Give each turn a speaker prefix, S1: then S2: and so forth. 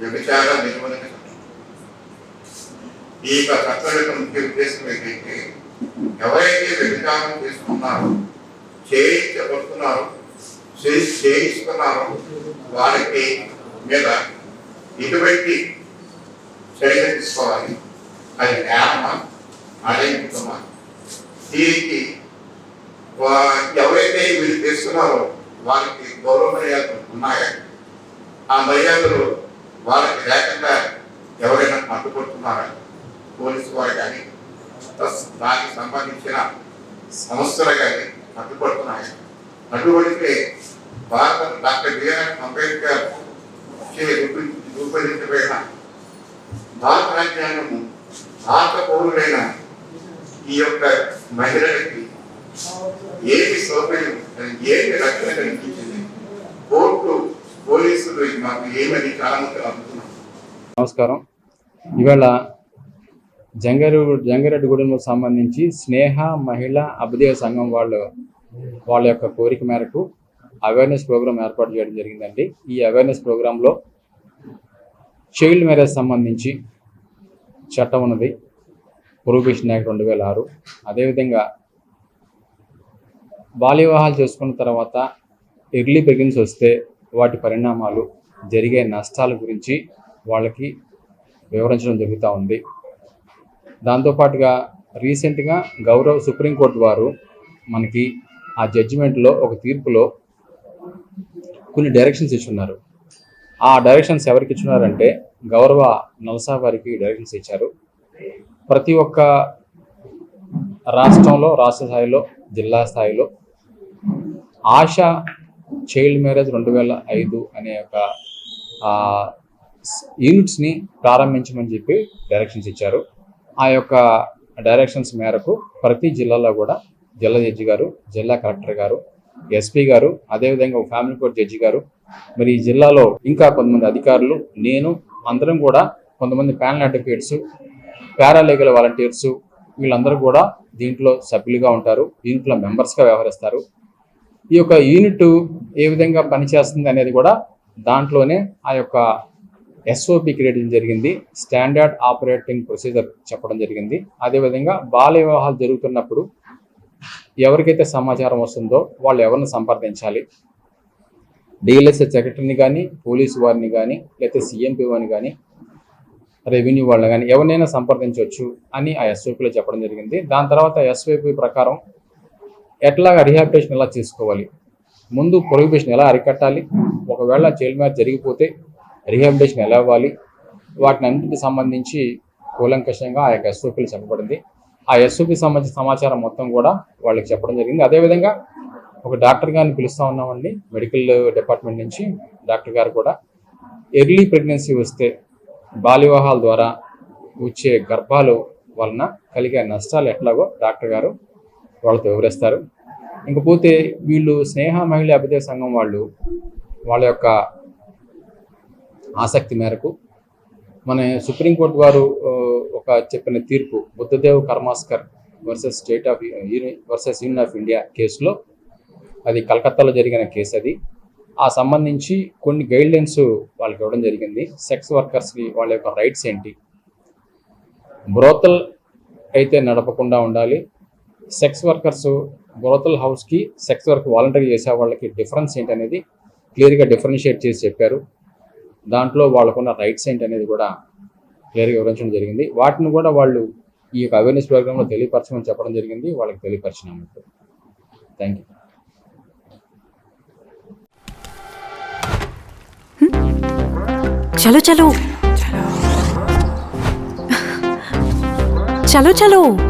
S1: వ్యభిచార నిర్వహణ ఈ యొక్క చట్టం యొక్క ముఖ్య ఉద్దేశం ఏంటంటే ఎవరైతే వ్యభిచారం చేసుకున్నారో చేయించబడుతున్నారో చేయిస్తున్నారో వారికి మీద ఎటువంటి చర్య తీసుకోవాలి? అది నేరమా అలైంగికమా దీనికి వా- ఎవరైతే వీళ్ళు చేస్తున్నారో వారికి గౌరవ మర్యాదలు ఉన్నాయా? ఆ మర్యాదలు వాళ్ళకి లేకుండా ఎవరైనా అడ్డుపడుతున్నారా పోలీసు వారు కానీ దానికి సంబంధించిన సంస్థలు కానీ అడ్డుపడుతున్నాయా అడ్డుపడితే భారత డాక్టర్ బిఆర్ అంబేద్కర్ రూపొందించబడిన భారత రాజ్యాంగము భారత పౌరులైన ఈ యొక్క మహిళలకి ఏమి సౌకర్యం ఏమి రక్షణ కల్పించింది మాకు ఏమని
S2: నమస్కారం. ఇవాళ జంగారు జంగారెడ్డిగూడెంకు సంబంధించి స్నేహ మహిళ అభ్యుదయ సంఘం వాళ్ళు వాళ్ళ యొక్క కోరిక మేరకు అవేర్నెస్ ప్రోగ్రామ్ ఏర్పాటు చేయడం జరిగిందండి. ఈ అవేర్నెస్ ప్రోగ్రాంలో చైల్డ్ మ్యారేజ్ సంబంధించి చట్టం ఉన్నది. ప్రొహిబిషన్ యాక్ట్ రెండు వేల ఆరు. అదేవిధంగా బాల్య వివాహాలు చేసుకున్న తర్వాత ఎర్లీ ప్రెగ్నెన్సీ వస్తే వాటి పరిణామాలు జరిగే నష్టాల గురించి వాళ్ళకి వివరించడం జరుగుతూ ఉంది. దాంతోపాటుగా రీసెంట్గా గౌరవ సుప్రీంకోర్టు వారు మనకి ఆ జడ్జిమెంట్లో ఒక తీర్పులో కొన్ని డైరెక్షన్స్ ఇచ్చున్నారు. ఆ డైరెక్షన్స్ ఎవరికి ఇచ్చున్నారంటే గౌరవ నల్సా వారికి డైరెక్షన్స్ ఇచ్చారు. ప్రతి ఒక్క రాష్ట్రంలో రాష్ట్ర స్థాయిలో జిల్లా స్థాయిలో ఆశా చైల్డ్ మ్యారేజ్ రెండు వేల ఐదు అనే ఒక యూనిట్స్ని ప్రారంభించమని చెప్పి డైరెక్షన్స్ ఇచ్చారు. ఆ యొక్క డైరెక్షన్స్ మేరకు ప్రతి జిల్లాలో కూడా జిల్లా జడ్జి గారు జిల్లా కలెక్టర్ గారు ఎస్పీ గారు అదేవిధంగా ఒక ఫ్యామిలీ కోర్ట్ జడ్జి గారు మరి ఈ జిల్లాలో ఇంకా కొంతమంది అధికారులు నేను అందరం కూడా కొంతమంది ప్యానల్ అడ్వకేట్స్ పారాలీగల్ వాలంటీర్స్ వీళ్ళందరూ కూడా దీంట్లో సభ్యులుగా ఉంటారు దీంట్లో మెంబర్స్గా వ్యవహరిస్తారు. ఈ యొక్క యూనిట్ ఏ విధంగా పనిచేస్తుంది అనేది కూడా దాంట్లోనే ఆ యొక్క ఎస్ఓపి క్రియేట్ చేయడం జరిగింది. స్టాండర్డ్ ఆపరేటింగ్ ప్రొసీజర్ చెప్పడం జరిగింది. అదేవిధంగా బాల్య వివాహాలు జరుగుతున్నప్పుడు ఎవరికైతే సమాచారం వస్తుందో వాళ్ళు ఎవరిని సంప్రదించాలి? డిఎల్ఎస్ఏ సెక్రటరీని కానీ పోలీసు వారిని కానీ లేకపోతే సిఎంపి వారిని కానీ రెవెన్యూ వాళ్ళని కానీ ఎవరినైనా సంప్రదించవచ్చు అని ఆ ఎస్ఓపిలో చెప్పడం జరిగింది. దాని తర్వాత ఎస్ఓపి ప్రకారం ఎట్లాగా రిహాబిటేషన్ ఎలా చేసుకోవాలి? ముందు ప్రొహిబిషన్ ఎలా అరికట్టాలి? ఒకవేళ చైల్డ్ మ్యారేజ్ జరిగిపోతే రిహాబిటేషన్ ఎలా ఇవ్వాలి వాటిని అన్నింటికి సంబంధించి కూలంకషంగా ఆ యొక్క ఎస్ఓపీలు చెప్పబడింది. ఆ ఎస్ఓపి సంబంధించిన సమాచారం మొత్తం కూడా వాళ్ళకి చెప్పడం జరిగింది. అదేవిధంగా ఒక డాక్టర్ గారిని పిలుస్తూ ఉన్నామండి. మెడికల్ డిపార్ట్మెంట్ నుంచి డాక్టర్ గారు కూడా. ఎర్లీ ప్రెగ్నెన్సీ వస్తే బాల్య వివాహాల ద్వారా వచ్చే గర్భాలు వలన కలిగే నష్టాలు ఎట్లాగో డాక్టర్ గారు వాళ్ళతో వివరిస్తారు. ఇంకపోతే వీళ్ళు స్నేహ మహిళా అభ్యుదయ సంఘం వాళ్ళు వాళ్ళ యొక్క ఆసక్తి మేరకు మన సుప్రీంకోర్టు వారు ఒక చెప్పిన తీర్పు Buddhadev Karmaskar versus state of versus union of India కేసులో అది కలకత్తాలో జరిగిన కేసు అది. ఆ సంబంధించి కొన్ని గైడ్లైన్స్ వాళ్ళకి ఇవ్వడం జరిగింది. సెక్స్ వర్కర్స్కి వాళ్ళ యొక్క రైట్స్ ఏంటి? బ్రోతల్ అయితే నడపకుండా ఉండాలి. సెక్స్ వర్కర్స్ గొరతల్ హౌస్కి సెక్స్ వర్క్ వాలంటరీ చేసే వాళ్ళకి డిఫరెన్స్ ఏంటనేది క్లియర్గా డిఫరెన్షియేట్ చేసి చెప్పారు. దాంట్లో వాళ్ళకున్న రైట్స్ ఏంటనేది కూడా క్లియర్గా వివరించడం జరిగింది. వాటిని కూడా వాళ్ళు ఈ యొక్క అవేర్నెస్ ప్రోగ్రాంలో తెలియపరచమని చెప్పడం జరిగింది. వాళ్ళకి తెలియపరిచినాము థ్యాంక్ యూ
S3: చలో చలో. చలో చలో.